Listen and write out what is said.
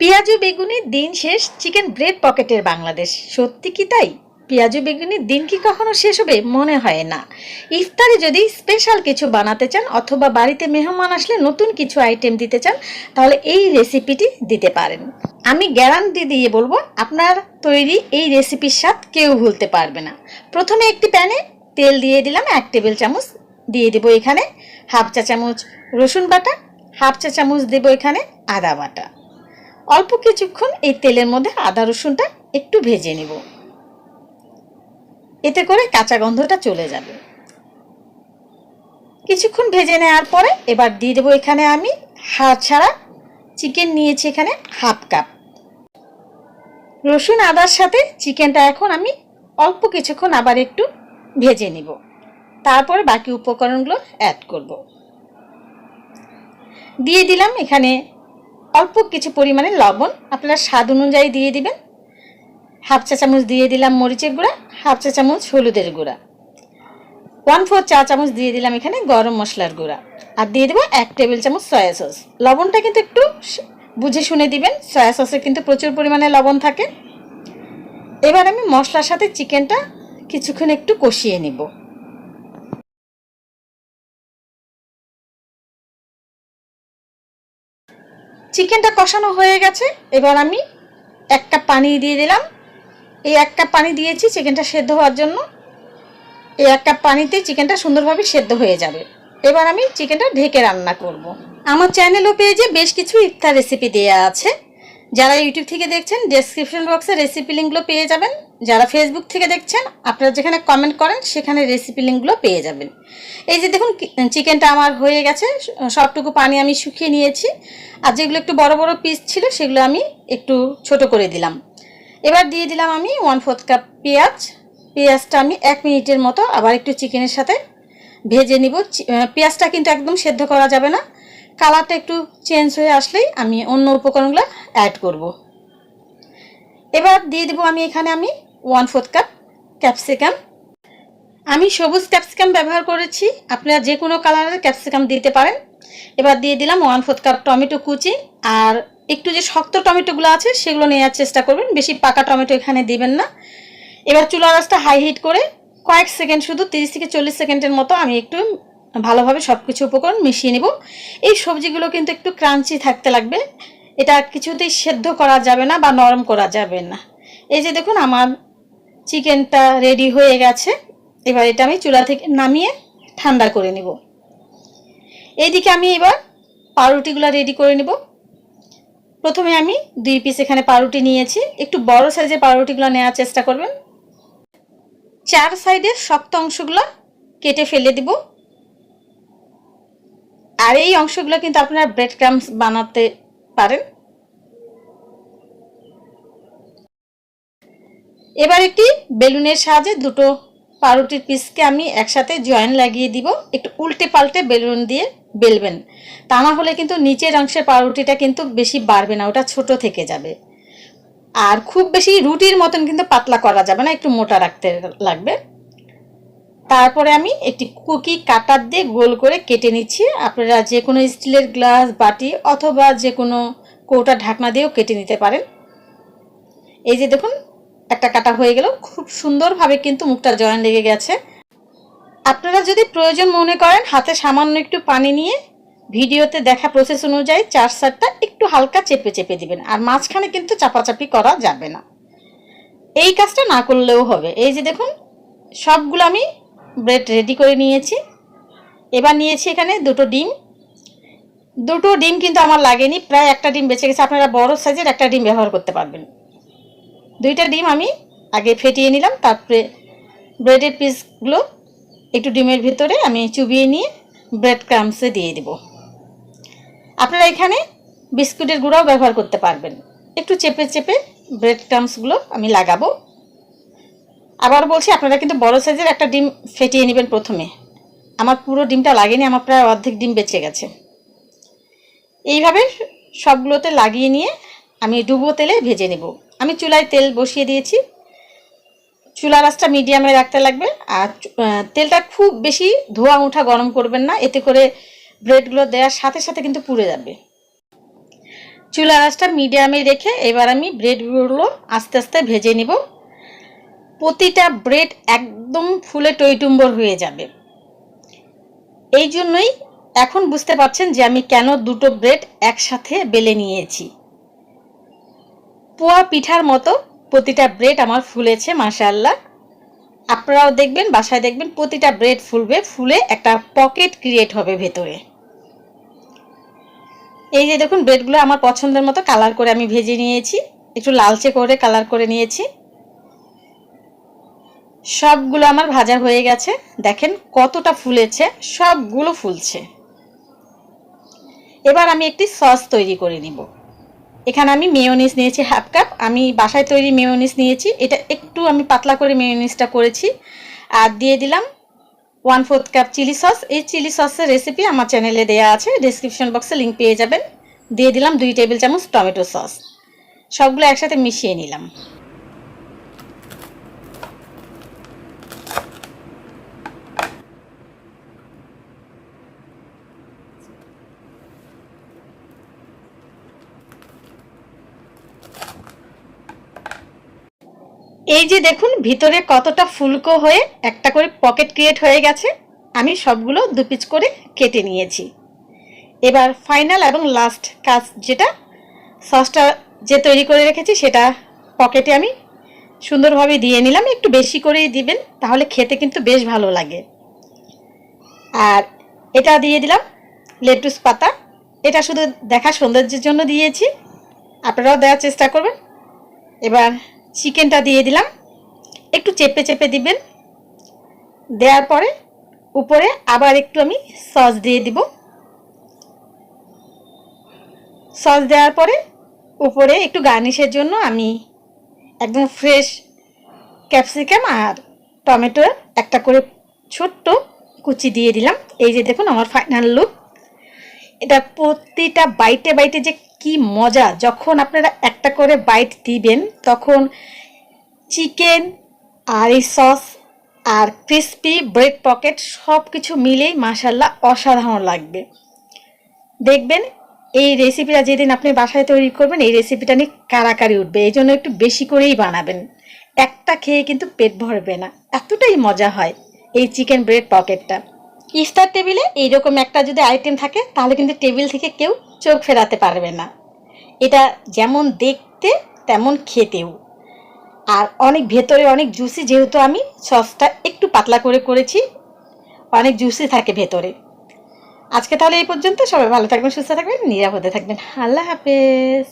পেঁয়াজু বেগুনি দিন শেষ, চিকেন ব্রেড পকেটের বাংলাদেশ। সত্যি কি তাই? পেঁয়াজু বেগুনির দিন কি কখনো শেষ হবে মনে হয় না। ইফতারে যদি স্পেশাল কিছু বানাতে চান অথবা বাড়িতে মেহমান আসলে নতুন কিছু আইটেম দিতে চান, তাহলে এই রেসিপিটি দিতে পারেন। আমি গ্যারান্টি দিয়ে বলব, আপনার তৈরি এই রেসিপির স্বাদ কেউ ভুলতে পারবে না। প্রথমে একটি প্যানে তেল দিয়ে দিলাম এক টেবিল চামচ, দিয়ে দেবো এখানে হাফ চা চামচ রসুন বাটা, হাফ চা চামচ দেবো এখানে আদা বাটা। অল্প কিছুক্ষণ এই তেলের মধ্যে আদা রসুনটা একটু ভেজে নেব। এতে করে কাঁচা গন্ধটা চলে যাবে। কিছুক্ষণ ভেজে নেওয়ার পরে এবার দিয়ে দেবো এখানে আমি হাড় ছাড়া চিকেন নিয়েছি এখানে হাফ কাপ। রসুন, আদার সাথে চিকেনটা এখন আমি অল্প কিছুক্ষণ আবার একটু ভেজে নিব। তারপরে বাকি উপকরণগুলো অ্যাড করব। দিয়ে দিলাম এখানে অল্প কিছু পরিমাণে লবণ আপনারা স্বাদ অনুযায়ী দিয়ে দিবেন। হাফ চা চামচ দিয়ে দিলাম মরিচের গুঁড়া, হাফ চা চামচ হলুদের গুঁড়া। ওয়ান ফোর চা চামচ দিয়ে দিলাম এখানে গরম মশলার গুঁড়া। আর দিয়ে দেবো এক টেবিল চামচ সয়া সস লবণটা কিন্তু একটু বুঝে শুনে দিবেন সয়া সসে কিন্তু প্রচুর পরিমাণে লবণ থাকে। এবার আমি মশলার সাথে চিকেনটা কিছুক্ষণ একটু কষিয়ে নিব। চিকেনটা কষানো হয়ে গেছে। এবার আমি এক কাপ পানি দিয়ে দিলাম। এই এক কাপ পানি দিয়েছি চিকেনটা সেদ্ধ হওয়ার জন্য। এই এক কাপ পানিতে চিকেনটা সুন্দরভাবে সেদ্ধ হয়ে যাবে। এবার আমি চিকেনটা ঢেকে রান্না করব। আমার চ্যানেলও পেয়ে যে বেশ কিছু ইফতার রেসিপি দেওয়া আছে। যারা ইউটিউব থেকে দেখছেন ডেসক্রিপশন বক্সে রেসিপি লিঙ্কগুলো পেয়ে যাবেন। যারা ফেসবুক থেকে দেখছেন, আপনারা যেখানে কমেন্ট করেন, সেখানে রেসিপি লিঙ্কগুলো পেয়ে যাবেন। এই যে দেখুন চিকেনটা আমার হয়ে গেছে সবটুকু পানি আমি শুকিয়ে নিয়েছি। আর যেগুলো একটু বড় বড় পিস ছিল, সেগুলো আমি একটু ছোট করে দিলাম। এবার দিয়ে দিলাম আমি ওয়ান ফোর্থ কাপ পেঁয়াজ। পেঁয়াজটা আমি এক মিনিটের মতো আবার একটু চিকেনের সাথে ভেজে নিব। পেঁয়াজটা কিন্তু একদম সেদ্ধ করা যাবে না। কালারটা একটু চেঞ্জ হয়ে আসলেই আমি অন্য উপকরণগুলো অ্যাড করব। এবার দিয়ে দেবো আমি এখানে আমি ওয়ান ফোর্থ কাপ ক্যাপসিকাম আমি সবুজ ক্যাপসিকাম ব্যবহার করেছি, আপনারা যে কোনো কালারের ক্যাপসিকাম দিতে পারেন। এবার দিয়ে দিলাম ওয়ান ফোর্থ কাপ টমেটো কুচি, আর একটু যে শক্ত টমেটোগুলো আছে, সেগুলো নেওয়ার চেষ্টা করবেন, বেশি পাকা টমেটো এখানে দিবেন না। এবার চুলা রাসটা হাই হিট করে কয়েক সেকেন্ড শুধু তিরিশ থেকে চল্লিশ সেকেন্ডের মতো আমি একটু ভালোভাবে সব কিছু উপকরণ মিশিয়ে নেব। এই সবজিগুলো কিন্তু একটু ক্রাঞ্চি থাকতে লাগবে। এটা কিছুতেই সেদ্ধ করা যাবে না বা নরম করা যাবে না। এই যে দেখুন, আমার চিকেনটা রেডি হয়ে গেছে। এবার এটা আমি চুলা থেকে নামিয়ে ঠান্ডা করে নেব। এইদিকে আমি এবার পাউরুটিগুলো রেডি করে নেব। প্রথমে আমি দুই পিস এখানে পাউরুটি নিয়েছি। একটু বড় সাইজের পাউরুটিগুলো নেওয়ার চেষ্টা করবেন। চার সাইডের শক্ত অংশগুলো কেটে ফেলে দিব। আর এই অংশগুলো কিন্তু আপনারা ব্রেড ক্রামস বানাতে পারেন। এবার একটি বেলুনের সাহায্যে দুটো পাউরুটির পিসকে আমি একসাথে জয়েন লাগিয়ে দিব। একটু উল্টে পাল্টে বেলুন দিয়ে বেলবেন। তা না হলে কিন্তু নিচের অংশের পাউরুটিটা কিন্তু বেশি বাড়বে না, ওটা ছোট থেকে যাবে। আর খুব বেশি রুটির মতন কিন্তু পাতলা করা যাবে না, একটু মোটা রাখতে লাগবে। তারপরে আমি একটি কুকি কাটার দিয়ে গোল করে কেটে নিচ্ছি। আপনারা যে কোনো স্টিলের গ্লাস, বাটি অথবা যে কোনো কৌটা ঢাকনা দিয়েও কেটে নিতে পারেন। এই যে দেখুন, একটা কাটা হয়ে গেল। খুব সুন্দরভাবে কিন্তু মুখটা জয়েন লেগে গেছে। আপনারা যদি প্রয়োজন মনে করেন, হাতে সামান্য একটু পানি নিয়ে ভিডিওতে দেখা প্রসেস অনুযায়ী চার সারটা একটু হালকা চেপে চেপে দিবেন, আর মাঝখানে কিন্তু চাপাচাপি করা যাবে না। এই কাজটা না করলেও হবে। এই যে দেখুন, সবগুলো আমি ব্রেড রেডি করে নিয়েছি। এবার নিয়েছি এখানে দুটো ডিম। দুটো ডিম কিন্তু আমার লাগেনি, প্রায় একটা ডিম বেঁচে গেছে। আপনারা বড় সাইজের একটা ডিম ব্যবহার করতে পারবেন। দুইটা ডিম আমি আগে ফেটিয়ে নিলাম, তারপরে ব্রেডের পিসগুলো একটু ডিমের ভিতরে আমি চুবিয়ে নিয়ে ব্রেড ক্রামসে দিয়ে দেব। আপনারা এখানে বিস্কুটের গুঁড়াও ব্যবহার করতে পারবেন। একটু চেপে চেপে ব্রেড ক্রামসগুলো আমি লাগাবো। আবার বলছি, আপনারা কিন্তু বড় সাইজের একটা ডিম ফেটিয়ে নেবেন প্রথমে। আমার পুরো ডিমটা লাগেনি, আমার প্রায় অর্ধেক ডিম বেঁচে গেছে। এইভাবে সবগুলোতে লাগিয়ে নিয়ে আমি ডুবো তেলে ভেজে নেব। আমি চুলায় তেল বসিয়ে দিয়েছি। চুলা রাসটা মিডিয়ামে রাখতে লাগবে। আর তেলটা খুব বেশি ধোয়া উঠা গরম করবেন না। এতে করে ব্রেডগুলো দেওয়ার সাথে সাথে কিন্তু পুড়ে যাবে। চুলা আঁচটা মিডিয়ামে রেখে এবার আমি ব্রেডগুলো আস্তে আস্তে ভেজে নিব। প্রতিটা ব্রেড একদম ফুলে টইটুম্বর হয়ে যাবে। এই জন্যই এখন বুঝতে পারছেন যে আমি কেন দুটো ব্রেড একসাথে বেলে নিয়েছি। পোয়া পিঠার মতো প্রতিটা ব্রেড আমার ফুলেছে মাশাল্লাহ আপনারাও দেখবেন, বাসায় দেখবেন প্রতিটা ব্রেড ফুলবে, ফুলে একটা পকেট ক্রিয়েট হবে ভেতরে। এই যে দেখুন, ব্রেডগুলো আমার পছন্দের মতো কালার করে আমি ভেজে নিয়েছি, একটু লালচে করে কালার করে নিয়েছি। সবগুলো আমার ভাজা হয়ে গেছে। দেখেন কতটা ফুলেছে, সবগুলো ফুলছে। এবার আমি একটি সস তৈরি করে নিব। এখানে আমি মেয়োনিজ নিয়েছি হাফ কাপ আমি বাসায় তৈরি মেয়োনিজ নিয়েছি। এটা একটু আমি পাতলা করে মেয়োনিজটা করেছি। আর দিয়ে দিলাম one fourth cup chilli sauce এই চিলি সসের রেসিপি আমার চ্যানেলে দেওয়া আছে ডিসক্রিপশন বক্সে লিঙ্ক পেয়ে যাবেন। দিয়ে দিলাম দুই টেবিল চামচ টমেটো সস সবগুলো একসাথে মিশিয়ে নিলাম। এই যে দেখুন, ভিতরে কতটা ফুলকো হয়ে একটা করে পকেট ক্রিয়েট হয়ে গেছে, আমি সবগুলো দু পিচ করে কেটে নিয়েছি। এবার ফাইনাল এবং লাস্ট কাজ যেটা, সসটা যে তৈরি করে রেখেছি সেটা পকেটে আমি সুন্দরভাবে দিয়ে নিলাম, একটু বেশি করেই দিবেন, তাহলে খেতে কিন্তু বেশ ভালো লাগে। আর এটা দিয়ে দিলাম লেটুস পাতা। এটা শুধু দেখা সৌন্দর্যের জন্য দিয়েছি, আপনারাও দেওয়ার চেষ্টা করবেন। এবার চিকেনটা দিয়ে দিলাম। একটু চেপে চেপে দিবেন। দেওয়ার পরে উপরে আবার একটু আমি সস দিয়ে দিব। সস দেওয়ার পরে উপরে একটু গার্নিশের জন্য আমি একদম ফ্রেশ ক্যাপসিকাম আর টমেটোর একটা করে ছোট্ট কুচি দিয়ে দিলাম। এই যে দেখুন আমার ফাইনাল লুক। এটা প্রতিটা বাইটে বাইটে যে কি মজা? যখন আপনারা একটা করে বাইট দিবেন, তখন চিকেন আর এই সস আর ক্রিস্পি, ব্রেড পকেট সব কিছু মিলেই মাসাল্লাহ অসাধারণ লাগবে। দেখবেন এই রেসিপিটা যেদিন আপনি বাসায় তৈরি করবেন, এই রেসিপিটা নিয়ে কারাকারি উঠবে। এই জন্য একটু বেশি করেই বানাবেন। একটা খেয়ে কিন্তু পেট ভরবে না। এতটাই মজা হয় এই চিকেন ব্রেড পকেটটা। ইফতার টেবিলে এইরকম একটা যদি আইটেম থাকে, তাহলে কিন্তু টেবিল থেকে কেউ চোখ ফেরাতে পারবে না। এটা যেমন দেখতে, তেমন খেতেও। আর অনেক ভেতরে অনেক জুসি যেহেতু আমি সসটা একটু পাতলা করে করেছি, অনেক জুসি থাকে ভেতরে। আজকে তাহলে এই পর্যন্ত। সবাই ভালো থাকবেন, সুস্থ থাকবেন, নিরাপদে থাকবেন। আল্লাহ হাফেজ।